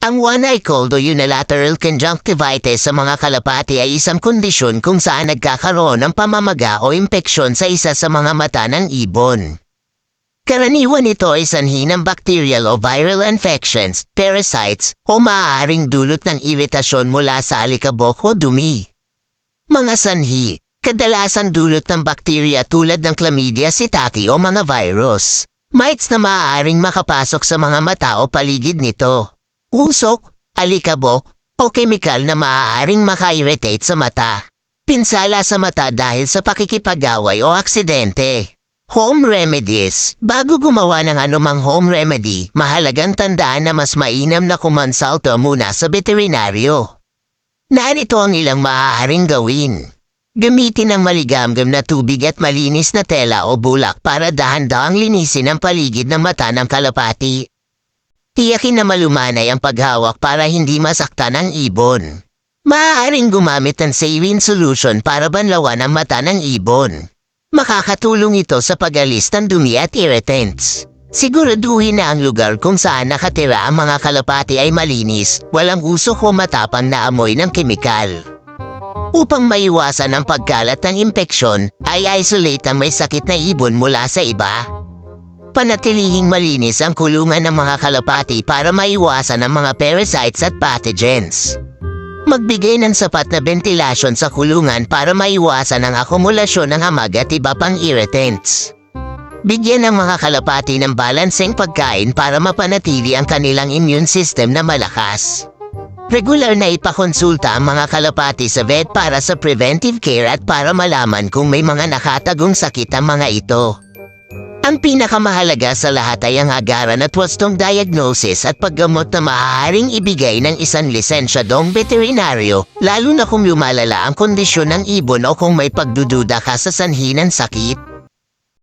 Ang one-eye cold o unilateral conjunctivitis sa mga kalapati ay isang kondisyon kung saan nagkakaroon ng pamamaga o impeksyon sa isa sa mga mata ng ibon. Karaniwan ito ay sanhi ng bacterial o viral infections, parasites, o maaaring dulot ng iritasyon mula sa alikabok o dumi. Mga sanhi, kadalasan dulot ng bakterya tulad ng chlamydia sitaki o mga virus. Mites na maaaring makapasok sa mga mata o paligid nito. Usok, alikabok, o kemikal na maaaring maka-irritate sa mata. Pinsala sa mata dahil sa pakikipagaway o aksidente. Home remedies. Bago gumawa ng anumang home remedy, mahalagang tandaan na mas mainam na kumonsulto muna sa veterinaryo. Narito ang ilang maaaring gawin. Gamitin ang maligamgam na tubig at malinis na tela o bulak para dahan-dahang linisin ang paligid ng mata ng kalapati. Tiyakin na malumanay ang paghawak para hindi masaktan ang ibon. Maaaring gumamit ng saline solution para banlawan ang mata ng ibon. Makakatulong ito sa pag-alis ng dumi at irritants. Siguraduhin na ang lugar kung saan nakatira ang mga kalapati ay malinis, walang usok o matapang na amoy ng kemikal. Upang maiwasan ang pagkalat ng impeksyon, ay isolate ang may sakit na ibon mula sa iba. Panatilihing malinis ang kulungan ng mga kalapati para maiwasan ang mga parasites at pathogens. Magbigay ng sapat na ventilasyon sa kulungan para maiwasan ang akumulasyon ng hamag at iba pang irritants. Bigyan ng mga kalapati ng balanseng pagkain para mapanatili ang kanilang immune system na malakas. Regular na ipakonsulta ang mga kalapati sa vet para sa preventive care at para malaman kung may mga nakatagong sakit ang mga ito. Ang pinakamahalaga sa lahat ay ang agaran at wastong diagnosis at paggamot na maaaring ibigay ng isang lisensyadong veterinaryo, lalo na kung lumalala ang kondisyon ng ibon o kung may pagdududa ka sa sanhi ng sakit.